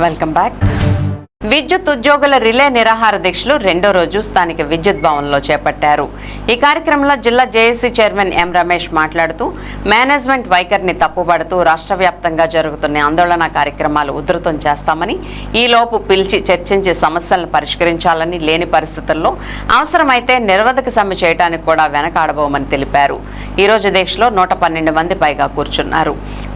Welcome back. విద్యుత్ ఉద్యోగుల relay నిరాహార దీక్షలు రెండో రోజు స్థానిక విద్యుత్ భవన్లో చేపట్టారు. ఈ కార్యక్రమంలో జిల్లా జేఏసీ చైర్మన్ ఎం రమేష్ మాట్లాడుతూ మేనేజ్మెంట్ వైఖరిని తప్పుబడుతూ రాష్ట్ర వ్యాప్తంగా జరుగుతున్న ఆందోళన కార్యక్రమాలు ఉధృతం చేస్తామని ఈలోపు పిలిచి చర్చించి సమస్యలను పరిష్కరించాలని లేని పరిస్థితుల్లో అవసరమైతే నిరవధిక సమ్మె చేయడానికి కూడా వెనకాడబోమని తెలిపారు. ఈ రోజు దీక్షలో నూట పన్నెండు మంది పైగా కూర్చున్నారు.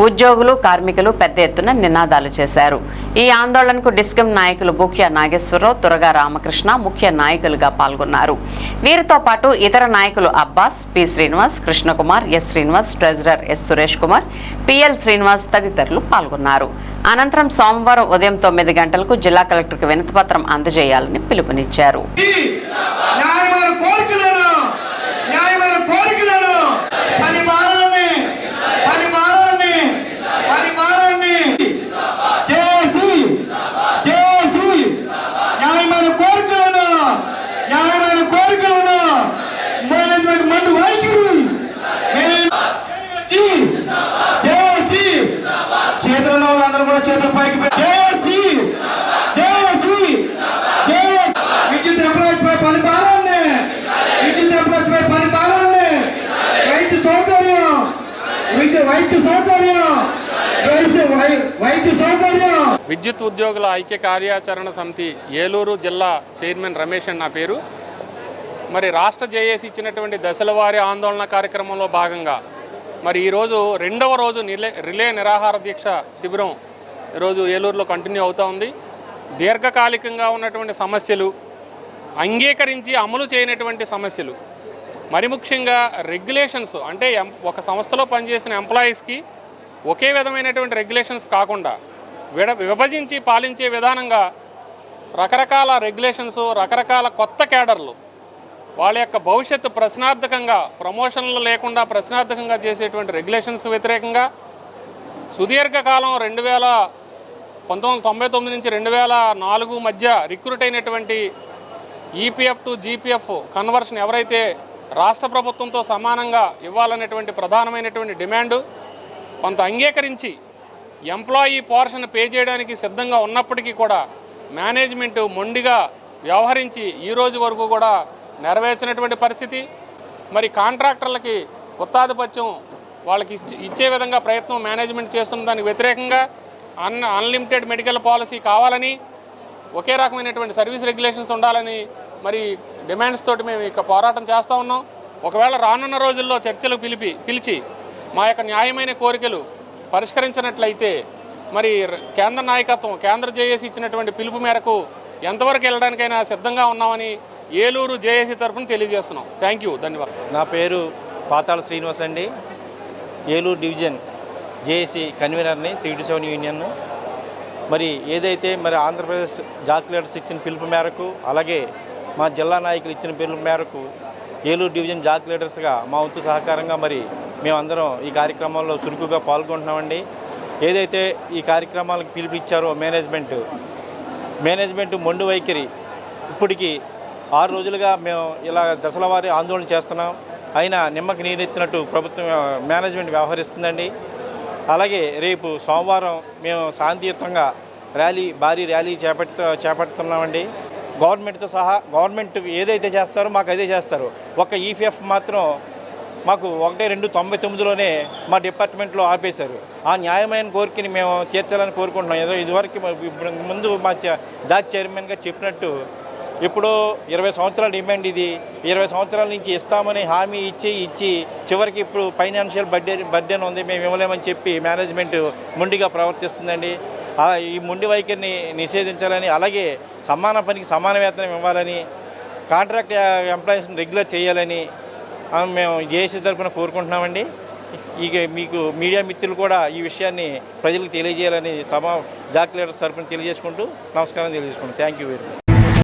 ఉద్యోగులు కార్మికులు పెద్ద ఎత్తున నినాదాలు చేశారు. ఈ ఆందోళనకు డిస్కమ్ నాయకులు బుక్య నాగేశ్వరరావు దురగా రామకృష్ణ ముఖ్య నాయకులుగా పాల్గొన్నారు. వీరితో పాటు ఇతర నాయకులు Abbas P Srinivas Krishnakumar S Srinivas treasurer S Suresh Kumar PL Srinivas తదితరులు పాల్గొన్నారు. అనంతరం సోమవారం ఉదయం తొమ్మిది గంటలకు జిల్లా కలెక్టర్కి వినతిపత్రం అందజేయాలని పిలుపునిచ్చారు. విద్యుత్ ఉద్యోగుల ఐక్య కార్యాచరణ సమితి ఏలూరు జిల్లా చైర్మన్ రమేష్ అని నా పేరు. మరి రాష్ట్ర జేఏసీ ఇచ్చినటువంటి దశలవారీ ఆందోళన కార్యక్రమంలో భాగంగా మరి ఈరోజు రెండవ రోజు నిలే రిలే నిరాహార దీక్ష శిబిరం ఈరోజు ఏలూరులో కంటిన్యూ అవుతూ ఉంది. దీర్ఘకాలికంగా ఉన్నటువంటి సమస్యలు అంగీకరించి అమలు చేయనటువంటి సమస్యలు మరి ముఖ్యంగా రెగ్యులేషన్స్ అంటే ఎం- ఒక సంస్థలో పనిచేసిన ఎంప్లాయీస్కి ఒకే విధమైనటువంటి రెగ్యులేషన్స్ కాకుండా విడ విభజించి పాలించే విధానంగా రకరకాల రెగ్యులేషన్స్ రకరకాల కొత్త కేడర్లు వాళ్ళ యొక్క భవిష్యత్తు ప్రశ్నార్థకంగా ప్రమోషన్లు లేకుండా ప్రశ్నార్థకంగా చేసేటువంటి రెగ్యులేషన్స్ వ్యతిరేకంగా సుదీర్ఘకాలం రెండు వేల పంతొమ్మిది తొంభై తొమ్మిది నుంచి రెండు వేల నాలుగు మధ్య రిక్రూట్ అయినటువంటి ఈపీఎఫ్ టు జీపీఎఫ్ కన్వర్షన్ ఎవరైతే రాష్ట్ర ప్రభుత్వంతో సమానంగా ఇవ్వాలనేటువంటి ప్రధానమైనటువంటి డిమాండు కొంత అంగీకరించి ఎంప్లాయీ పోర్షన్ పే చేయడానికి సిద్ధంగా ఉన్నప్పటికీ కూడా మేనేజ్మెంట్ మొండిగా వ్యవహరించి ఈ రోజు వరకు కూడా నెరవేర్చినటువంటి పరిస్థితి. మరి కాంట్రాక్టర్లకి గుత్తాధిపత్యం వాళ్ళకి ఇచ్చే విధంగా ప్రయత్నం మేనేజ్మెంట్ చేస్తున్న దానికి వ్యతిరేకంగా అన్ అన్లిమిటెడ్ మెడికల్ పాలసీ కావాలని ఒకే రకమైనటువంటి సర్వీస్ రెగ్యులేషన్స్ ఉండాలని మరి డిమాండ్స్ తోటి మేము ఇక పోరాటం చేస్తూ ఉన్నాం. ఒకవేళ రానున్న రోజుల్లో చర్చలు పిలిపి పిలిచి మా యొక్క న్యాయమైన కోరికలు పరిష్కరించినట్లయితే మరి కేంద్ర నాయకత్వం కేంద్ర జేఏసీ ఇచ్చినటువంటి పిలుపు మేరకు ఎంతవరకు వెళ్ళడానికైనా సిద్ధంగా ఉన్నామని ఏలూరు జేఏసీ తరఫున తెలియజేస్తున్నాం. థ్యాంక్ యూ ధన్యవాదాలు. నా పేరు పాతాళ శ్రీనివాస్ అండి. ఏలూరు డివిజన్ జేఏసీ కన్వీనర్ని త్రీ టు సెవెన్ యూనియన్ మరి ఏదైతే మరి ఆంధ్రప్రదేశ్ జాక్ లీడర్స్ ఇచ్చిన పిలుపు మేరకు అలాగే మా జిల్లా నాయకులు ఇచ్చిన పిలుపు మేరకు ఏలూరు డివిజన్ జాక్ లీడర్స్గా మా వంతు సహకారంగా మరి మేమందరం ఈ కార్యక్రమంలో చురుకుగా పాల్గొంటున్నామండి. ఏదైతే ఈ కార్యక్రమాలకు పిలిపించారో మేనేజ్మెంట్ మేనేజ్మెంట్ మొండు వైఖరి ఇప్పటికీ ఆరు రోజులుగా మేము ఇలా దశలవారీ ఆందోళన చేస్తున్నాం. అయినా నిమ్మకి నీరెత్తినట్టు ప్రభుత్వం మేనేజ్మెంట్ వ్యవహరిస్తుందండి. అలాగే రేపు సోమవారం మేము శాంతియుతంగా ర్యాలీ భారీ ర్యాలీ చేపడుతూ చేపడుతున్నామండి. గవర్నమెంట్తో సహా గవర్నమెంట్ ఏదైతే చేస్తారో మాకు అదే చేస్తారు. ఒక ఈపీఎఫ్ మాత్రం మాకు ఒకటి రెండు తొంభై తొమ్మిదిలోనే మా డిపార్ట్మెంట్లో ఆపేశారు. ఆ న్యాయమైన కోరికని మేము తీర్చాలని కోరుకుంటున్నాం. ఏదో ఇదివరకు ముందు మా చ- జాక్ చైర్మన్గా చెప్పినట్టు ఇప్పుడు ఇరవై సంవత్సరాల డిమాండ్ ఇది. ఇరవై సంవత్సరాల నుంచి ఇస్తామని హామీ ఇచ్చి ఇచ్చి చివరికి ఇప్పుడు ఫైనాన్షియల్ బడ్డే బర్డెన్ ఉంది మేము ఇవ్వలేమని చెప్పి మేనేజ్మెంట్ ముండిగా ప్రవర్తిస్తుందండి. ఈ ముండి వైఖరిని నిషేధించాలని అలాగే సమాన పనికి సమాన వేతనం ఇవ్వాలని కాంట్రాక్ట్ ఎంప్లాయీస్ని రెగ్యులర్ చేయాలని మేము జేఏసీ తరఫున కోరుకుంటున్నామండి. ఇక మీకు మీడియా మిత్రులు కూడా ఈ విషయాన్ని ప్రజలకు తెలియజేయాలని సభ జాక్ లీడర్స్ తరఫున తెలియజేసుకుంటూ నమస్కారం తెలియజేసుకుంటాం థ్యాంక్ యూ వెరీ మచ్